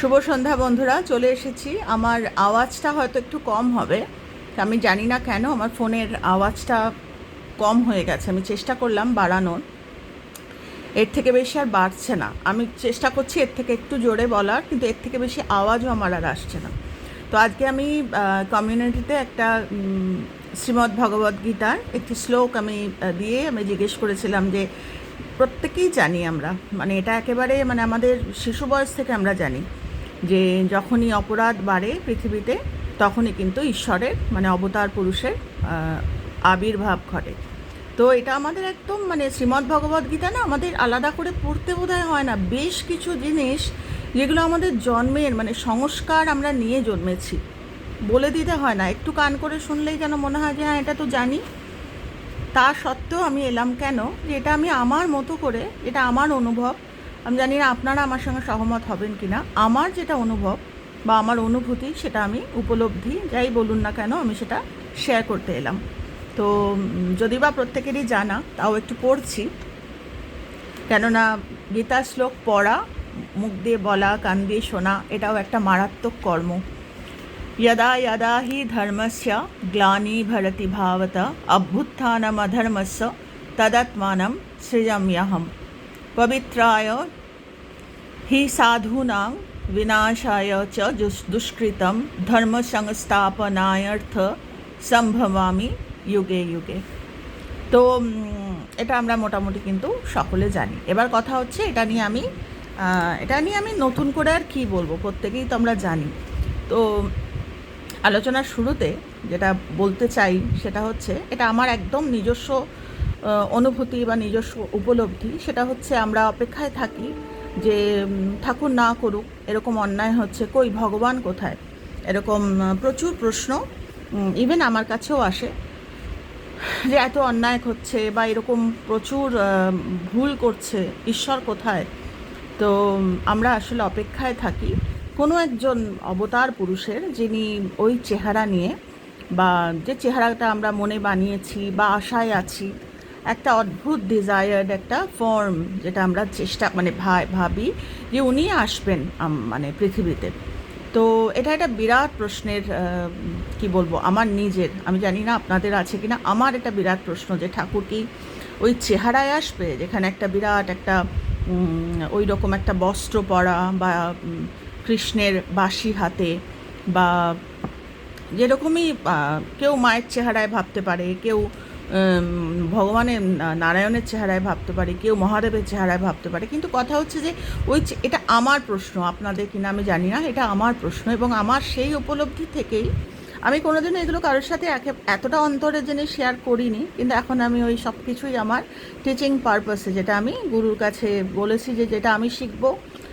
শুভ সন্ধ্যা বন্ধুরা, চলে এসেছি। আমার আওয়াজটা হয়তো একটু কম হবে। আমি জানি না কেন, আমার ফোনের আওয়াজটা কম হয়ে গেছে। আমি চেষ্টা করলাম বাড়ানোর। এর থেকে বেশি আর বাড়ছে না। আমি চেষ্টা করছি এর থেকে একটু জোরে বলার, কিন্তু এর থেকে বেশি আওয়াজও আমার আর আসছে না। তো আজকে আমি কমিউনিটিতে একটা শ্রীমদ্ ভগবদ্ গীতার একটি শ্লোক আমি দিয়ে আমি জিজ্ঞেস করেছিলাম যে, প্রত্যেকেই জানি আমরা। মানে এটা একেবারে মানে আমাদের শিশু বয়স থেকে আমরা জানি। যে যখনই অপরাধ বাড়ে পৃথিবীতে, তখনই কিন্তু ঈশ্বরের মানে অবতার পুরুষের আবির্ভাব ঘটে। তো এটা আমাদের একদম মানে শ্রীমদ্ ভগবদ্ গীতা না আমাদের আলাদা করে পড়তে বোধহয় হয় না। বেশ কিছু জিনিস যেগুলো আমাদের জন্মের মানে সংস্কার আমরা নিয়ে জন্মেছি, বলে দিতে হয় না। একটু কান করে শুনলেই যেন মনে হয় যে হ্যাঁ এটা তো জানি। তা সত্ত্বেও আমি এলাম কেন? যে এটা আমি আমার মতো করে, এটা আমার অনুভব আমি জানি না আপনারা আমার সঙ্গে সহমত হবেন কি না আমার যেটা অনুভব বা আমার অনুভূতি সেটা আমি উপলব্ধি যাই বলুন না কেন আমি সেটা শেয়ার করতে এলাম তো উম, যদি বা প্রত্যেকেরই জানা তাও একটু পড়ছি কেননা গীতা শ্লোক পড়া মুখ দিয়ে বলা কান দিয়ে শোনা এটাও একটা মারাত্মক কর্ম यदा यदा हि धर्मस्य ग्लानिभरति भावत अभ्युत्थानमधर्मस्य तदात्मानं सृजाम्यहं पवित्राय हि साधूनां विनाशाय च दुस् दुष्कृतं ধর্মসংস্থাপনায়ার্থ সম্ভবামি যুগে যুগে তো উম, এটা আমরা মোটামুটি কিন্তু সকলে জানি এবার কথা হচ্ছে এটা নিয়ে আমি আহ, এটা নিয়ে আমি নতুন করে আর কি বলবো প্রত্যেকেই তো আমরা জানি তো আলোচনার শুরুতে যেটা বলতে চাই সেটা হচ্ছে এটা আমার একদম নিজস্ব আহ, অনুভূতি বা নিজস্ব উপলব্ধি, সেটা হচ্ছে আমরা অপেক্ষায় থাকি যে ঠাকুর না করুক, এরকম অন্যায় হচ্ছে কই, ভগবান কোথায়? এরকম প্রচুর প্রশ্ন ইভেন আমার কাছেও আসে যে এত অন্যায় হচ্ছে বা এরকম প্রচুর ভুল করছে, ঈশ্বর কোথায়? তো আমরা আসলে অপেক্ষায় থাকি কোনো একজন অবতার পুরুষের যিনি ওই চেহারা নিয়ে বা যে চেহারাটা আমরা মনে বানিয়েছি বা আশায় আছি একটা অদ্ভুত ডিজায়ার্ড একটা ফর্ম যেটা আমরা চেষ্টা মানে ভাবি যে উনি আসবেন মানে পৃথিবীতে। তো এটা একটা বিরাট প্রশ্নের কি বলব, আমার নিজের, আমি জানি না আপনাদের আছে কিনা, আমার এটা বিরাট প্রশ্ন যে ঠাকুর কি ওই চেহারায় আসবে, যেখানে একটা বিরাট একটা ওই রকম একটা বস্ত্র পরা বা কৃষ্ণের বাঁশি হাতে বা যেরকমই কেউ মায়ের চেহারায় ভাবতে পারে, কেউ ভগবানের নারায়ণের চেহারায় ভাবতে পারে, কেউ মহাদেবের চেহারায় ভাবতে পারে, কিন্তু কথা হচ্ছে যে ওই এটা আমার প্রশ্ন, আপনাদের কিনা আমি জানি না, এটা আমার প্রশ্ন এবং আমার সেই উপলব্ধি থেকেই আমি কোনোদিনও এগুলো কারোর সাথে এতটা অন্তরের জিনিস শেয়ার করিনি, কিন্তু এখন আমি ওই সব কিছুই আমার টিচিং পারপাসে যেটা আমি গুরুর কাছে বলেছি যে যেটা আমি শিখব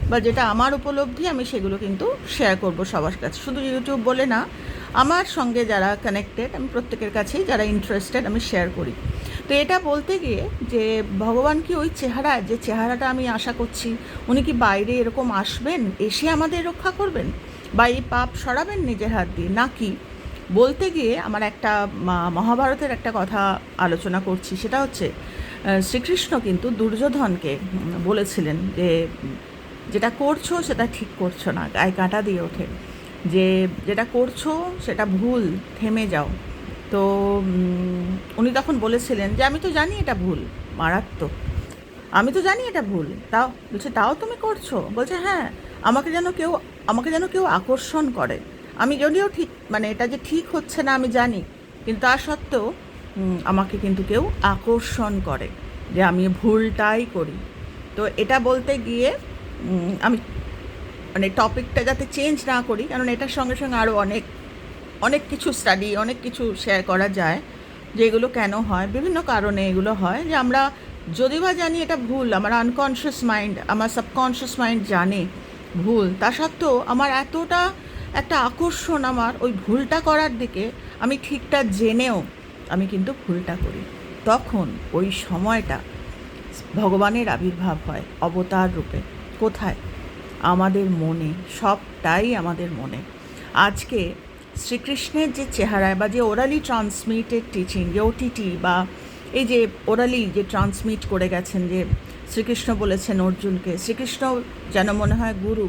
বা যেটা আমার উপলব্ধি, আমি সেগুলো কিন্তু শেয়ার করব সবার কাছে। শুধু ইউটিউব বলে না আমার সঙ্গে যারা কানেক্টেড আমি প্রত্যেকের কাছেই যারা ইন্টারেস্টেড আমি শেয়ার করি। তো এটা বলতে গিয়ে যে ভগবান কি ওই চেহারা যে চেহারাটা আমি আশা করছি, উনি কি বাইরে এরকম আসবেন, এসে আমাদের রক্ষা করবেন? বা এই পাপ সরাবেন নিজের হাত দিয়ে? নাকি বলতে গিয়ে আমার একটা মহাভারতের একটা কথা আলোচনা করছি, সেটা হচ্ছে শ্রীকৃষ্ণ কিন্তু দুর্যোধনকে বলেছিলেন যে, যেটা করছ, সেটা ঠিক করছ না, গায়ে কাঁটা দিয়ে ওঠে। যে যেটা করছ সেটা ভুল, থেমে যাও। তো উনি তখন বলেছিলেন যে, আমি তো জানি এটা ভুল, মারাত্মক। আমি তো জানি এটা ভুল। তাও, বলছে, তাও তুমি করছ? বলছে হ্যাঁ আমাকে যেন কেউ, আমাকে যেন কেউ আকর্ষণ করে। আমি যদিও ঠিক মানে এটা যে ঠিক হচ্ছে না, আমি জানি। কিন্তু তা সত্ত্বেও আমাকে কিন্তু কেউ আকর্ষণ করে যে, আমি ভুলটাই করি। তো এটা বলতে গিয়ে আমি মানে টপিকটা যাতে চেঞ্জ না করি, কারণ এটার সঙ্গে সঙ্গে আরও অনেক অনেক কিছু স্টাডি অনেক কিছু শেয়ার করা যায় যে এগুলো কেন হয়, বিভিন্ন কারণে এগুলো হয়, যে আমরা যদি বা জানি এটা ভুল, আমার আনকনশিয়াস মাইন্ড আমার সাবকনশিয়াস মাইন্ড জানে ভুল, তা সত্ত্বেও আমার এতটা একটা আকর্ষণ আমার ওই ভুলটা করার দিকে, আমি ঠিকটা জেনেও আমি কিন্তু ভুলটা করি। তখন ওই সময়টা ভগবানের আবির্ভাব হয়, অবতার রূপে। কোথায়? আমাদের মনে, সবটাই আমাদের মনে। আজকে শ্রীকৃষ্ণের যে চেহারায় বা যে ওরালি ট্রান্সমিটেড টিচিং যে ওটিটি বা এই যে ওরালি যে ট্রান্সমিট করে গেছেন, যে শ্রীকৃষ্ণ বলেছেন অর্জুনকে, শ্রীকৃষ্ণ যেন মনে হয় গুরু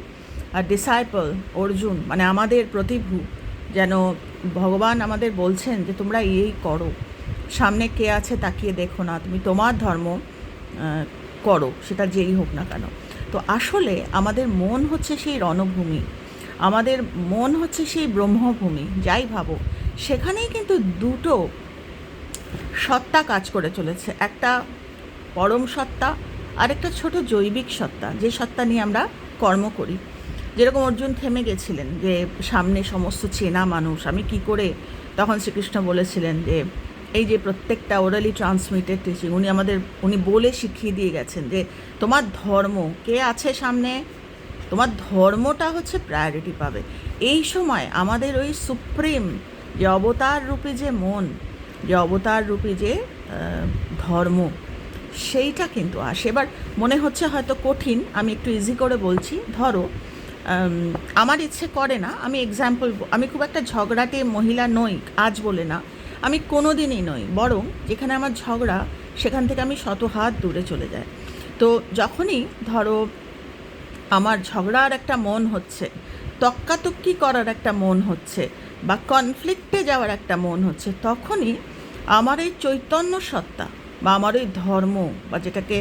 আর ডিসাইপল অর্জুন মানে আমাদের প্রতিভু, যেন ভগবান আমাদের বলছেন যে তোমরা এই করো। সামনে কে আছে তাকিয়ে দেখো না, তুমি তোমার ধর্ম করো, সেটা যেই হোক না কেন। তো আসলে আমাদের মন হচ্ছে সেই রণভূমি, আমাদের মন হচ্ছে সেই ব্রহ্মভূমি, যাই ভাবো। সেখানেই কিন্তু দুটো সত্তা কাজ করে চলেছে, একটা পরম সত্তা আর একটা ছোট জৈবিক সত্তা, যে সত্তা নিয়ে আমরা কর্ম করি। যেরকম অর্জুন থেমে গেছিলেন যে সামনে সমস্ত চেনা মানুষ, আমি কি করে, তখন শ্রীকৃষ্ণ বলেছিলেন যে এই যে প্রত্যেকটা ওরালি ট্রান্সমিটেড টিচিং উনি আমাদের, উনি বলে শিখিয়ে দিয়ে গেছেন যে তোমার ধর্ম কে আছে সামনে? তোমার ধর্মটা হচ্ছে প্রায়োরিটি পাবে। এই সময় আমাদের ওই সুপ্রিম যে অবতার রূপী যে মন, যে অবতার রূপী যে ধর্ম, সেইটা কিন্তু আসে। এবার মনে হচ্ছে হয়তো কঠিন, আমি একটু ইজি করে বলছি। ধরো আমার ইচ্ছে করে না, আমি এক্সাম্পল আমি খুব একটা ঝগড়াটে মহিলা নই, আজ বলে না আমি কোনো দিনই নই, বরং যেখানে আমার ঝগড়া, সেখান থেকে আমি শত হাত দূরে চলে যাই। তো যখনই ধরো আমার ঝগড়ার একটা মন হচ্ছে, তক্কাতক্কি করার একটা মন হচ্ছে, বা কনফ্লিক্টে যাওয়ার একটা মন হচ্ছে, তখনই আমার এই চৈতন্য সত্তা, বা আমার ওই ধর্ম, বা যেটাকে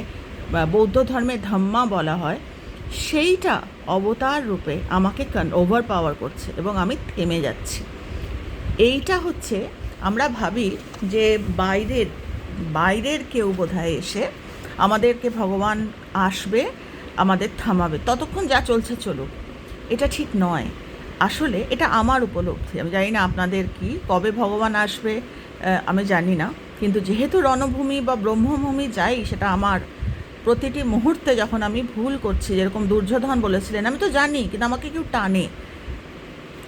বৌদ্ধ ধর্মে ধম্মা বলা হয়, সেইটা অবতার রূপে আমাকে ওভার পাওয়ার করছে এবং আমি থেমে যাচ্ছি। এইটা হচ্ছে আমরা ভাবি যে বাইরের বাইরের কেউ বোধহয় এসে আমাদেরকে ভগবান আসবে, আমাদের থামাবে। ততক্ষণ যা চলছে চলুক। এটা ঠিক নয়। আসলে এটা আমার উপলব্ধি। আমি জানি না আপনাদের কি, কবে ভগবান আসবে আমি জানি না। কিন্তু যেহেতু রণভূমি বা ব্রহ্মভূমি যাই, সেটা আমার প্রতিটি মুহূর্তে যখন আমি ভুল করছি, যেরকম দুর্যোধন বলেছিলেন, আমি তো জানি, কিন্তু আমাকে কেউ টানে।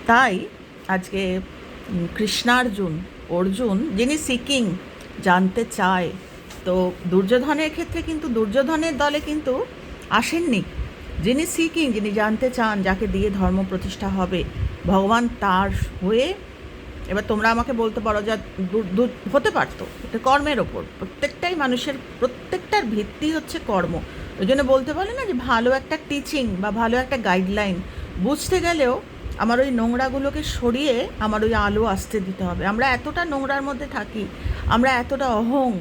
তাই আজকে কৃষ্ণার্জুন অর্জুন, যিনি সিকিং, জানতে চায়। তো দুর্যোধনের ক্ষেত্রে কিন্তু দুর্যোধনের দলে কিন্তু আসেননি। যিনি সিকিং, যিনি জানতে চান যাকে দিয়ে ধর্ম প্রতিষ্ঠা হবে, ভগবান তার হয়ে, এবার তোমরা আমাকে বলতে পারো যা হতে পারতো, এটা কর্মের ওপর। প্রত্যেকটাই মানুষের, প্রত্যেকটার ভিত্তি হচ্ছে কর্ম। ওই জন্য বলতে পারে না যে ভালো একটা টিচিং বা ভালো একটা গাইডলাইন বুঝতে গেলেও আমার ওই নোংরাগুলোকে সরিয়ে আমার ওই আলো আসতে দিতে হবে। আমরা এতটা নোংরার মধ্যে থাকি, আমরা এতটা অহং,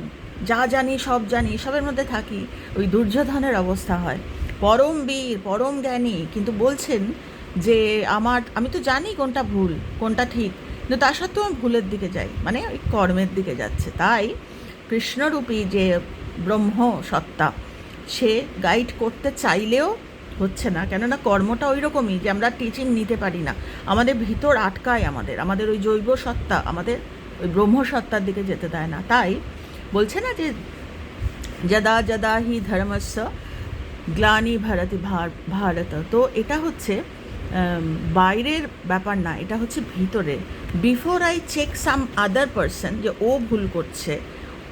যা জানি সব জানি সবের মধ্যে থাকি, ওই দুর্যোধনের অবস্থা হয়। পরম বীর, পরম জ্ঞানী, কিন্তু বলছেন যে আমার, আমি তো জানি কোনটা ভুল, কোনটা ঠিক, কিন্তু তা সত্ত্বেও আমি ভুলের দিকে যাই মানে ওই কর্মের দিকে যাচ্ছে। তাই কৃষ্ণরূপী যে ব্রহ্ম সত্তা, সে গাইড করতে চাইলেও হচ্ছে না। কেননা কর্মটা ওই রকমই যে আমরা টিচিং নিতে পারি না। আমাদের ভিতর আটকায় আমাদের। আমাদের ওই জৈব সত্তা, আমাদের ওই ব্রহ্ম সত্তার দিকে যেতে দেয় না। তাই বলছে না যে যদা যদা হি ধর্মস্য গ্লানি ভারতি ভার- ভারত। তো এটা হচ্ছে বাইরের ব্যাপার না। এটা হচ্ছে ভিতরে। Before I check some other person যে ও ভুল করছে,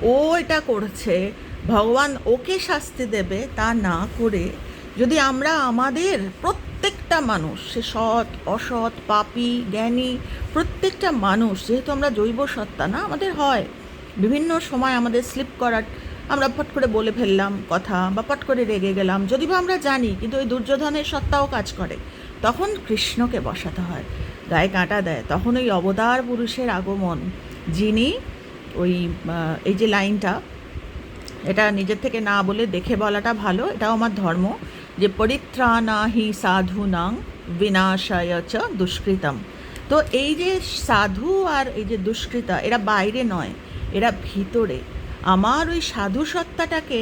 ও এটা করছে, ভগবান ওকে শাস্তি দেবে তা না করে যদি আমরা আমাদের প্রত্যেকটা মানুষ, সে সৎ, অসৎ, পাপি, জ্ঞানী, প্রত্যেকটা মানুষ, যেহেতু আমরা জৈব সত্তা না, আমাদের হয়। বিভিন্ন সময় আমাদের স্লিপ করার, আমরা ফট করে বলে ফেললাম কথা বা ফট করে রেগে গেলাম। যদি বা আমরা জানি, কিন্তু ওই দুর্যোধনের সত্তাও কাজ করে। তখন কৃষ্ণকে বসাতে হয়, গায়ে কাঁটা দেয়। তখন ওই অবতার পুরুষের আগমন, যিনি ওই এই যে লাইনটা, এটা নিজের থেকে না বলে দেখে বলাটা ভালো, এটাও আমার ধর্ম। যে পরিত্রাণাহি সাধুনাং বিনাশায় চ দুষ্কৃতম। তো এই যে সাধু আর এই যে দুষ্কৃতা, এরা বাইরে নয়, এরা ভিতরে। আমার ওই সাধু সত্তাটাকে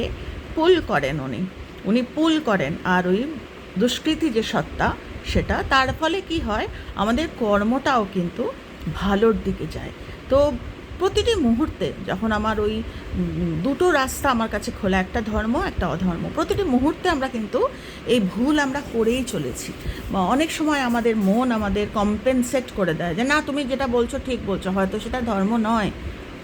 পুল করেন উনি। উনি পুল করেন, আর ওই দুষ্কৃতি যে সত্তা, সেটা তার ফলে কি হয়, আমাদের কর্মটাও কিন্তু ভালোর দিকে যায়। তো প্রতিটি মুহূর্তে যখন আমার ওই দুটো রাস্তা আমার কাছে খোলা, একটা ধর্ম, একটা অধর্ম, প্রতিটি মুহূর্তে আমরা কিন্তু এই ভুল আমরা করেই চলেছি। অনেক সময় আমাদের মন আমাদের কম্পেনসেট করে দেয় যে, না, তুমি যেটা বলছো ঠিক বলছো, হয়তো সেটা ধর্ম নয়।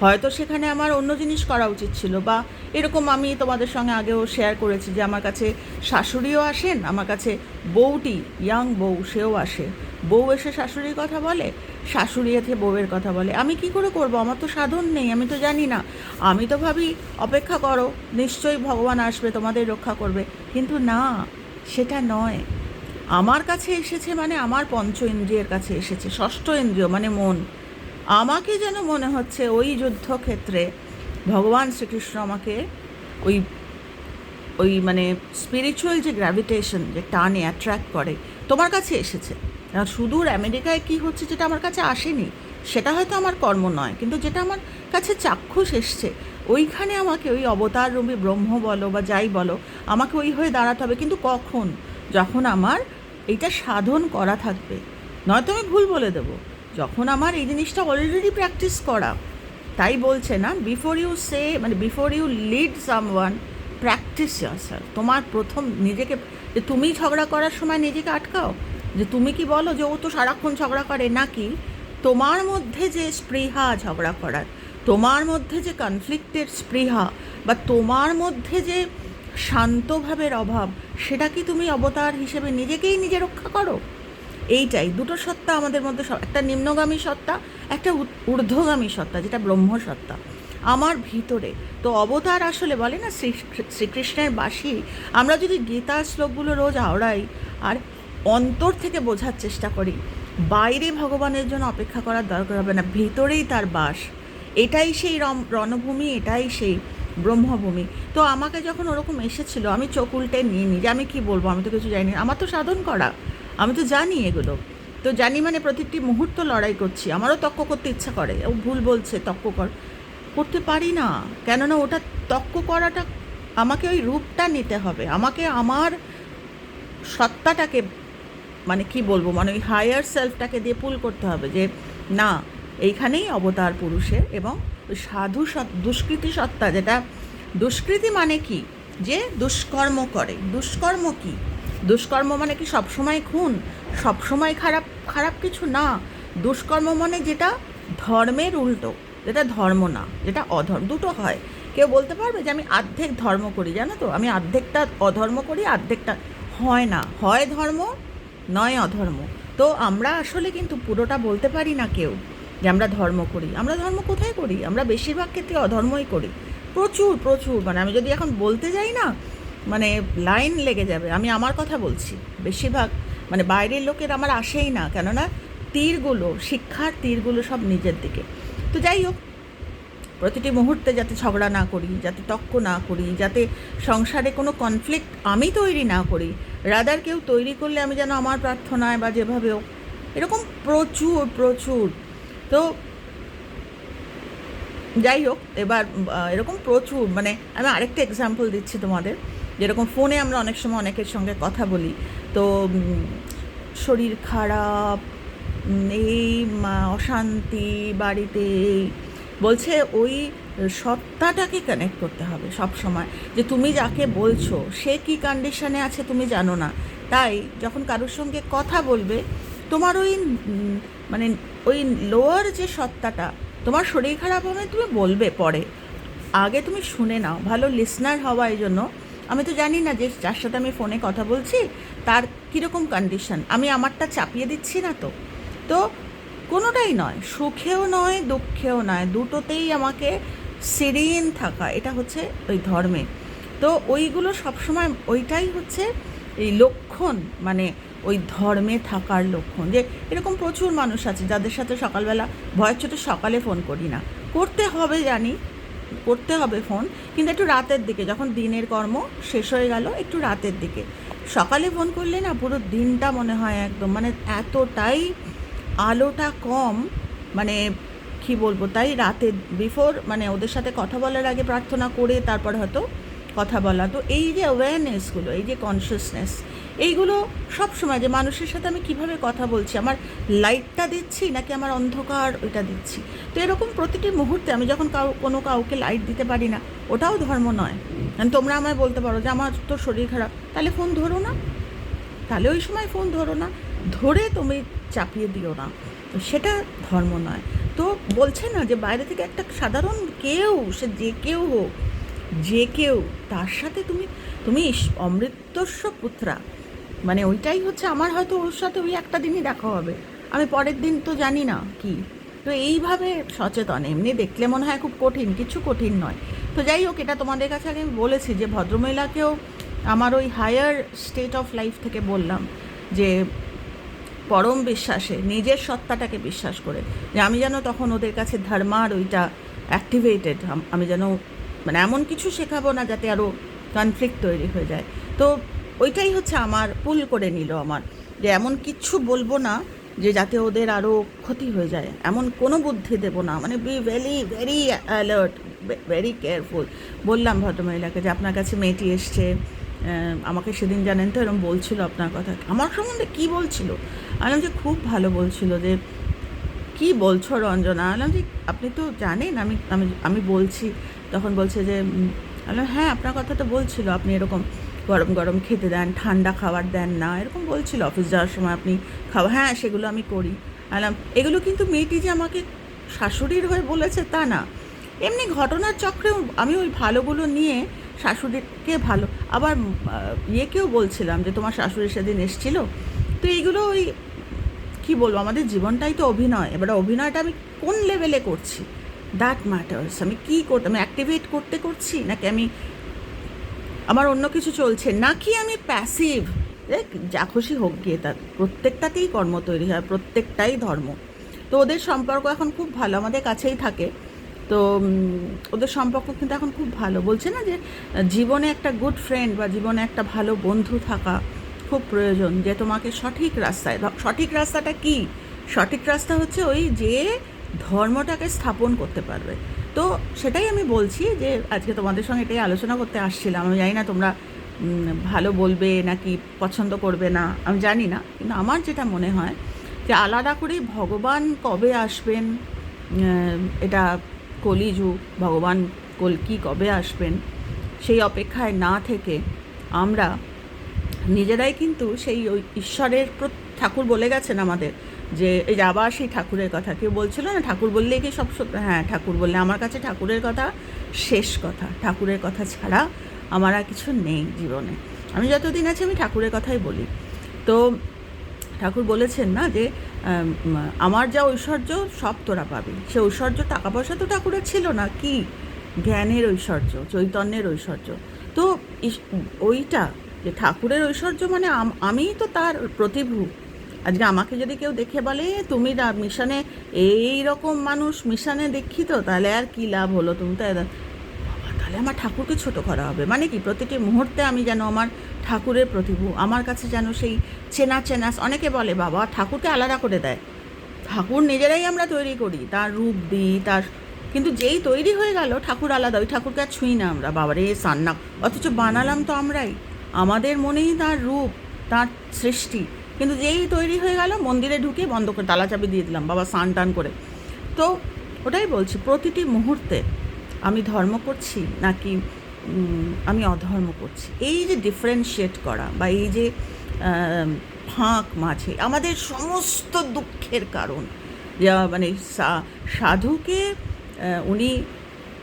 হয়তো সেখানে আমার অন্য জিনিস করা উচিত ছিল বা এরকম আমি তোমাদের সঙ্গে আগেও শেয়ার করেছি যে আমার কাছে শাশুড়িও আসেন, আমার কাছে বউটি ইয়াং বউ, সেও আসে। বউ এসে শাশুড়ির কথা বলে, শাশুড়ি এসে বউয়ের কথা বলে। আমি কি করে করব? আমার তো সাধন নেই, আমি তো জানি না। আমি তো ভাবি, অপেক্ষা করো, নিশ্চয়ই ভগবান আসবে, তোমাদের রক্ষা করবে। কিন্তু না, সেটা নয়। আমার কাছে এসেছে মানে আমার পঞ্চ ইন্দ্রিয়ের কাছে এসেছে, ষষ্ঠ ইন্দ্রিয় মানে মন। আমাকে যেন মনে হচ্ছে ওই যুদ্ধক্ষেত্রে ভগবান শ্রীকৃষ্ণ আমাকে ওই ওই মানে স্পিরিচুয়াল যে গ্র্যাভিটেশন যে টানে অ্যাট্রাক্ট করে, তোমার কাছে এসেছে। আর সুদূর আমেরিকায় কি হচ্ছে যেটা আমার কাছে আসেনি, সেটা হয়তো আমার কর্ম নয়, কিন্তু যেটা আমার কাছে চাক্ষুষ এসছে, ওইখানে আমাকে ওই অবতার রূপী ব্রহ্ম বলো বা যাই বলো, আমাকে ওই হয়ে দাঁড়াতে হবে। কিন্তু কখন? যখন আমার এইটা সাধন করা থাকবে। নয়তো আমি ভুল বলে দেবো। যখন আমার এই জিনিসটা অলরেডি প্র্যাকটিস করা, তাই বলছে না বিফোর ইউ সে মানে before you lead someone practice sir তোমার প্রথম নিজেকে, যে তুমি ঝগড়া করার সময় নিজেকে আটকাও, যে তুমি কি বলো যে ও তো সারাক্ষণ ঝগড়া করে, নাকি তোমার মধ্যে যে স্পৃহা ঝগড়া করার, তোমার মধ্যে যে কনফ্লিক্টের স্পৃহা, বা তোমার মধ্যে যে শান্তভাবের অভাব, সেটা কি তুমি অবতার হিসেবে নিজেকেই নিজে রক্ষা করো? এইটাই। দুটো সত্তা আমাদের মধ্যে একটা নিম্নগামী সত্তা, একটা ঊর্ধ্বগামী সত্তা, যেটা ব্রহ্ম সত্তা আমার ভিতরে। তো অবতার আসলে বলে না, শ্রী শ্রীকৃষ্ণের বাসী। আমরা যদি গীতার শ্লোকগুলো রোজ আওড়াই, আর অন্তর থেকে বোঝার চেষ্টা করি, বাইরে ভগবানের জন্য অপেক্ষা করার দরকার হবে না, ভিতরেই তার বাস। এটাই সেই রণভূমি, এটাই সেই ব্রহ্মভূমি। তো আমাকে যখন ওরকম এসেছিল, আমি চোখ উল্টে নিয়ে নিই যে আমি কি বলব, আমি তো কিছু জানি আমার তো সাধন করা। আমি তো জানি এগুলো। তো জানি মানে প্রতিটি মুহূর্ত লড়াই করছি। আমারও তক্ক করতে ইচ্ছা করে। ও ভুল বলছে, তক্ক কর। করতে পারি না। কেননা ওটা তক্ক করাটা আমাকে ওই রূপটা নিতে হবে। আমাকে আমার সত্তাটাকে মানে কি বলব? মানে ওই হায়ার সেলফটাকে দিয়ে পুল করতে হবে যে, না, এইখানেই অবতার পুরুষের এবং সাধু দুষ্কৃতি সত্তা যেটা, দুষ্কৃতি মানে কি? যে দুষ্কর্ম করে। দুষ্কর্ম কি? দুষ্কর্ম মানে কি সবসময় খুন? সবসময় খারাপ খারাপ কিছু না। দুষ্কর্ম মানে যেটা ধর্মের উল্টো, যেটা ধর্ম না, যেটা অধর্ম, দুটো হয়। কেউ বলতে পারবে যে আমি অর্ধেক ধর্ম করি, জানো তো? আমি অর্ধেকটা অধর্ম করি অর্ধেকটা হয় না। হয় ধর্ম, নয় অধর্ম। তো আমরা আসলে কিন্তু পুরোটা বলতে পারি না কেউ যে আমরা ধর্ম করি। আমরা ধর্ম কোথায় করি? আমরা বেশিরভাগ ক্ষেত্রে অধর্মই করি। প্রচুর প্রচুর। মানে আমি যদি এখন বলতে যাই না মানে লাইন লেগে যাবে। আমি আমার কথা বলছি। বেশিরভাগ মানে বাইরের লোকের আমার আসেই না। কেননা তীরগুলো, শিক্ষার তীরগুলো সব নিজের দিকে। তো যাই হোক, প্রতিটি মুহূর্তে যাতে ঝগড়া না করি, যাতে তক্ক না করি, যাতে সংসারে কোনো কনফ্লিক্ট আমি তৈরি না করি রাদার কেউ তৈরি করলে আমি যেন আমার প্রার্থনায় বা যেভাবেও এরকম প্রচুর প্রচুর। তো যাই হোক, এবার এরকম প্রচুর মানে আমি আরেকটা এক্সাম্পল দিচ্ছি তোমাদের। যেরকম ফোনে আমরা অনেক সময় অনেকের সঙ্গে কথা বলি, তো শরীর খারাপ এই অশান্তি, বাড়িতে বলছে ওই সত্তাটাকে কানেক্ট করতে হবে সব সময় যে তুমি যাকে বলছো, সে কি কন্ডিশনে আছে তুমি জানো না, তাই যখন কারোর সঙ্গে কথা বলবে, তোমার ওই মানে ওই লোয়ার যে সত্তাটা, তোমার শরীর খারাপ হবে তুমি বলবে পরে। আগে তুমি শুনে নাও, ভালো লিসনার হওয়া এই জন্য আমি তো জানি না যে যার সাথে আমি ফোনে কথা বলছি, তার কীরকম কন্ডিশন আমি আমারটা চাপিয়ে দিচ্ছি না তো। তো কোনোটাই নয়, সুখেও নয়, দুঃখেও নয়, দুটোতেই আমাকে সিরিন থাকা, এটা হচ্ছে ওই ধর্মে। তো ওইগুলো সবসময়, ওইটাই হচ্ছে এই লক্ষণ মানে ওই ধর্মে থাকার লক্ষণ। যে এরকম প্রচুর মানুষ আছে, যাদের সাথে সকালবেলা, ভয়ের ছোটো সকালে ফোন করি না। করতে হবে জানি করতে হবে ফোন, কিন্তু একটু রাতের দিকে, যখন দিনের কর্ম শেষ হয়ে গেল, একটু রাতের দিকে। সকালে ফোন করলে না পুরো দিনটা মনে হয় একদম মানে এতটাই আলোটা কম মানে কি বলব, তাই রাতে বিফোর মানে ওদের সাথে কথা বলার আগে প্রার্থনা করে তারপর হয়তো কথা বলা। তো এই যে অ্যাওয়ারনেসগুলো এই যে কনসিয়াসনেস এইগুলো সব সময় যে মানুষের সাথে আমি কীভাবে কথা বলছি, আমার লাইটটা দিচ্ছি নাকি আমার অন্ধকার ওইটা দিচ্ছি? তো এরকম প্রতিটি মুহূর্তে আমি যখন কাউ, কোনো কাউকে লাইট দিতে পারি না, ওটাও ধর্ম নয়। তোমরা আমায় বলতে পারো যে আমার তো শরীর খারাপ, তাহলে ফোন ধরো না। তাহলে ওই সময় ফোন ধরো না। ধরে তুমি চাপিয়ে দিও না। সেটা ধর্ম নয়। তো বলছে না যে বাইরে থেকে একটা সাধারণ কেউ, সে যে কেউ হোক, যে কেউ, তার সাথে তুমি তুমি অমৃতস্ব পুত্রা। মানে ওইটাই হচ্ছে আমার হয়তো ওর সাথে ওই একটা দিনই দেখা হবে। আমি পরের দিন তো জানি না কি। তো এইভাবে সচেতন, এমনি দেখলে মনে হয় খুব কঠিন, কিছু কঠিন নয়। তো যাই হোক, এটা তোমাদের কাছে আগে আমি বলেছি যে ভদ্রমহিলাকেও আমার ওই হায়ার স্টেট অফ লাইফ থেকে বললাম যে পরম বিশ্বাসে, নিজের সত্তাটাকে বিশ্বাস করে যে আমি যেন তখন ওদের কাছে ধর্মার ওইটা অ্যাক্টিভেটেড আমি যেন মানে এমন কিছু শেখাবো না যাতে আরও কনফ্লিক্ট তৈরি হয়ে যায়। তো ওইটাই হচ্ছে আমার পুল করে নিল আমার। যে এমন কিচ্ছু বলব না যে যাতে ওদের আরও ক্ষতি হয়ে যায়। এমন কোনো বুদ্ধি দেবো না। মানে be very very alert very careful বললাম ভদ্রমহিলাকে যে আপনার কাছে মেয়েটি এসছে আমাকে সেদিন জানেন তো এরকম বলছিল আপনার কথা। আমার সম্বন্ধে কি বলছিল? আমি যে খুব ভালো বলছিল যে, কি বলছো রঞ্জনা? বললাম যে, আপনি তো জানেন, আমি আমি আমি বলছি। তখন বলছে যে হ্যাঁ আপনার কথা তো বলছিল আপনি এরকম। গরম গরম খেতে দেন, ঠান্ডা খাবার দেন না, এরকম বলছিল অফিস যাওয়ার সময় আপনি খাওয়া হ্যাঁ সেগুলো আমি করি। আমি বললাম এগুলো কিন্তু মেয়েটি যে আমাকে শাশুড়ির হয়ে বলেছে তা না। এমনি ঘটনার চক্রেও আমি ওই ভালোগুলো নিয়ে শাশুড়িকে ভালো, আবার ইয়েকেও বলছিলাম যে তোমার শাশুড়ি সেদিন এসছিল। তো এইগুলো ওই, কী বলব, আমাদের জীবনটাই তো অভিনয়। এবার অভিনয়টা আমি কোন লেভেলে করছি? দ্যাট ম্যাটার্স আমি কী করতে, আমি অ্যাক্টিভেট করতে করছি? নাকি আমি আমার অন্য কিছু চলছে। নাকি আমি প্যাসিভ যা খুশি হোক গিয়ে তার। প্রত্যেকটাতেই কর্ম তৈরি হয়, প্রত্যেকটাই ধর্ম। তো ওদের সম্পর্ক এখন খুব ভালো, আমাদের কাছেই থাকে। তো ওদের সম্পর্ক কিন্তু এখন খুব ভালো। বলছে না যে, জীবনে একটা গুড ফ্রেন্ড বা জীবনে একটা ভালো বন্ধু থাকা খুব প্রয়োজন, যে তোমাকে সঠিক রাস্তায়, সঠিক রাস্তাটা কি? সঠিক রাস্তা হচ্ছে ওই যে ধর্মটাকে স্থাপন করতে পারবে। তো সেটাই আমি বলছি যে আজকে তোমাদের সঙ্গে এটাই আলোচনা করতে আসছিলাম। আমি জানি না তোমরা ভালো বলবে নাকি পছন্দ করবে না, আমি জানি না। কিন্তু আমার যেটা মনে হয় যে আলাদা করে ভগবান কবে আসবেন এটা কলিযুগ, ভগবান কলকি কবে আসবেন, সেই অপেক্ষায় না থেকে আমরা নিজেরাই কিন্তু সেই ওই ঈশ্বরের ঠাকুর বলে গেছেন আমাদের যে এই যে আবার সেই ঠাকুরের কথা, কেউ বলছিল না ঠাকুর বললেই কি সব হ্যাঁ ঠাকুর বললে। আমার কাছে ঠাকুরের কথা শেষ কথা। ঠাকুরের কথা ছাড়া আমার আর কিছু নেই জীবনে। আমি যতদিন আছি, আমি ঠাকুরের কথাই বলি। তো ঠাকুর বলেছেন না যে আমার যা ঐশ্বর্য, সব তোরা পাবি। সে ঐশ্বর্য, টাকা পয়সা তো ঠাকুরের ছিল না। কি? জ্ঞানের ঐশ্বর্য, চৈতন্যের ঐশ্বর্য। তো ওইটা যে ঠাকুরের ঐশ্বর্য মানে আম- তো তার প্রতিভূ। আজকে আমাকে যদি কেউ দেখে বলে, তুমি মিশনে এই রকম মানুষ মিশনে দেখি তো, তাহলে আর কি লাভ হলো? তুমি তো তাহলে আমার ঠাকুরকে ছোট করা হবে। মানে কি, প্রতিটি মুহূর্তে আমি যেন আমার ঠাকুরের প্রতিভূ, আমার কাছে যেন সেই চেনা চেনা অনেকে বলে, বাবা, ঠাকুরকে আলাদা করে দেয়। ঠাকুর নিজেরাই আমরা তৈরি করি, তার রূপ দিই, তার কিন্তু যেই তৈরি হয়ে গেল, ঠাকুর আলাদা, ওই ঠাকুরকে আর ছুঁই না আমরা। বাবারে, সান্না। অথচ বানালাম তো আমরাই। আমাদের মনেই তার রূপ, তার সৃষ্টি। কিন্তু যেই তৈরি হয়ে গেল, মন্দিরে ঢুকে বন্ধ করে তালা চাবি দিয়ে দিলাম, বাবা স্নান টান করে। তো ওটাই বলছি, প্রতিটি মুহূর্তে আমি ধর্ম করছি নাকি আমি অধর্ম করছি? এই যে ডিফারেন্সিয়েট করা বা এই যে ফাঁক মাঝে, আমাদের সমস্ত দুঃখের কারণ। যা মানে সাধুকে উনি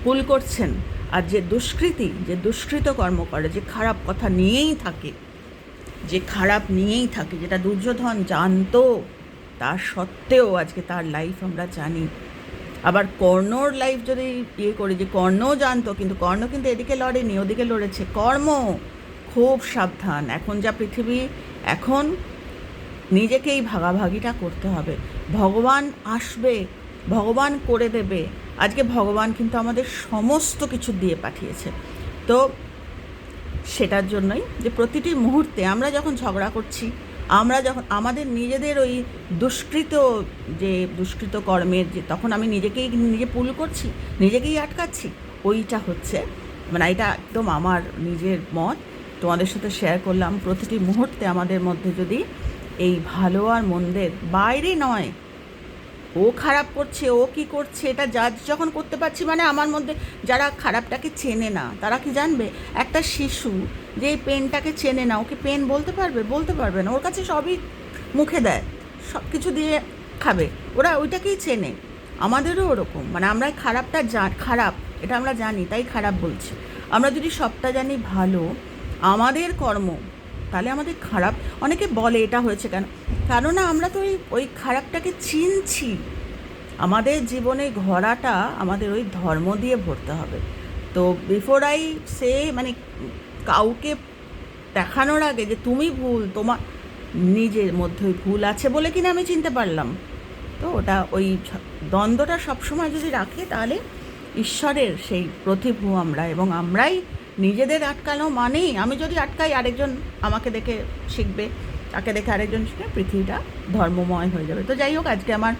পুল করছেন, আর যে দুষ্কৃতি, যে দুষ্কৃত কর্ম করে, যে খারাপ কথা নিয়েই থাকে যে খারাপ নিয়েই থাকে, যেটা দুর্যোধন জানতো তার সত্ত্বেও আজকে তার লাইফ আমরা জানি। আবার কর্ণর লাইফ যদি ইয়ে করি, যে কর্ণও জানতো, কিন্তু কর্ণ কিন্তু এদিকে লড়েনি, ওদিকে লড়েছে। কর্ম খুব সাবধান। এখন যা পৃথিবী, এখন নিজেকেই ভাগাভাগিটা করতে হবে। ভগবান আসবে, ভগবান করে দেবে। আজকে ভগবান কিন্তু আমাদের সমস্ত কিছু দিয়ে পাঠিয়েছে। তো সেটার জন্যই যে প্রতিটি মুহূর্তে আমরা যখন ঝগড়া করছি, আমরা যখন, আমাদের নিজেদের ওই দুষ্কৃত যে দুষ্কৃত কর্মের যে, তখন আমি নিজেকেই নিজে পুল করছি, নিজেকেই আটকাচ্ছি। ওইটা হচ্ছে মানে এটা একদম আমার নিজের মত। তোমাদের সাথে শেয়ার করলাম। প্রতিটি মুহূর্তে আমাদের মধ্যে যদি এই ভালো আর মন্দের বাইরে নয় ও খারাপ করছে, ও কি করছে, এটা জাজ যখন করতে পারছি মানে আমার মধ্যে যারা খারাপটাকে চেনে না, তারা কি জানবে? একটা শিশু যে এই পেনটাকে চেনে না ওকে পেন বলতে পারবে? বলতে পারবে না, ওর কাছে সবই মুখে দেয় সব কিছু দিয়ে খাবে, ওরা ওইটাকেই চেনে, আমাদেরও ওরকম মানে আমরা খারাপটা যা খারাপ, এটা আমরা জানি, তাই খারাপ বলছি, আমরা যদি সবটা জানি ভালো, আমাদের কর্ম তাহলে আমাদের খারাপ। অনেকে বলে এটা হয়েছে কেন? কেননা আমরা তো ওই ওই খারাপটাকে চিনছি। আমাদের জীবনে ঘোরাটা আমাদের ওই ধর্ম দিয়ে ভরতে হবে। তো বিফোর আই সে মানে কাউকে দেখানোর আগে যে তুমি ভুল, তোমার নিজের মধ্যে ভুল আছে বলে কিনা আমি চিনতে পারলাম। তো ওটা ওই দ্বন্দ্বটা সবসময় যদি রাখে তাহলে ঈশ্বরের সেই প্রতিভু আমরা এবং আমরাই নিজেদের আটকানো মানেই, আমি যদি আটকাই, আরেকজন আমাকে দেখে শিখবে, তাকে দেখে আরেকজন শিখবে, পৃথিবীটা ধর্মময় হয়ে যাবে। তো যাই হোক, আজকে আমার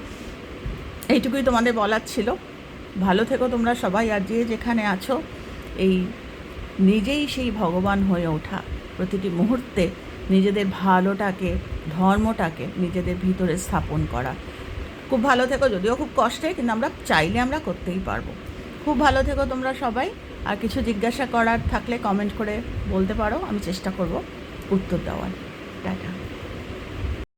এইটুকুই তোমাদের বলার ছিল। ভালো থেকো তোমরা সবাই, আর যে যেখানে আছো, এই নিজেই সেই ভগবান হয়ে ওঠা। প্রতিটি মুহূর্তে নিজেদের ভালোটাকে, ধর্মটাকে নিজেদের ভিতরে স্থাপন করা। খুব ভালো থেকো, যদিও খুব কষ্টে, কিন্তু আমরা চাইলে আমরা করতেই পারব। খুব ভালো থেকো তোমরা সবাই। আর কিছু জিজ্ঞাসা করার থাকলে কমেন্ট করে বলতে পারো, আমি চেষ্টা করব উত্তর দেওয়ার। টাটা।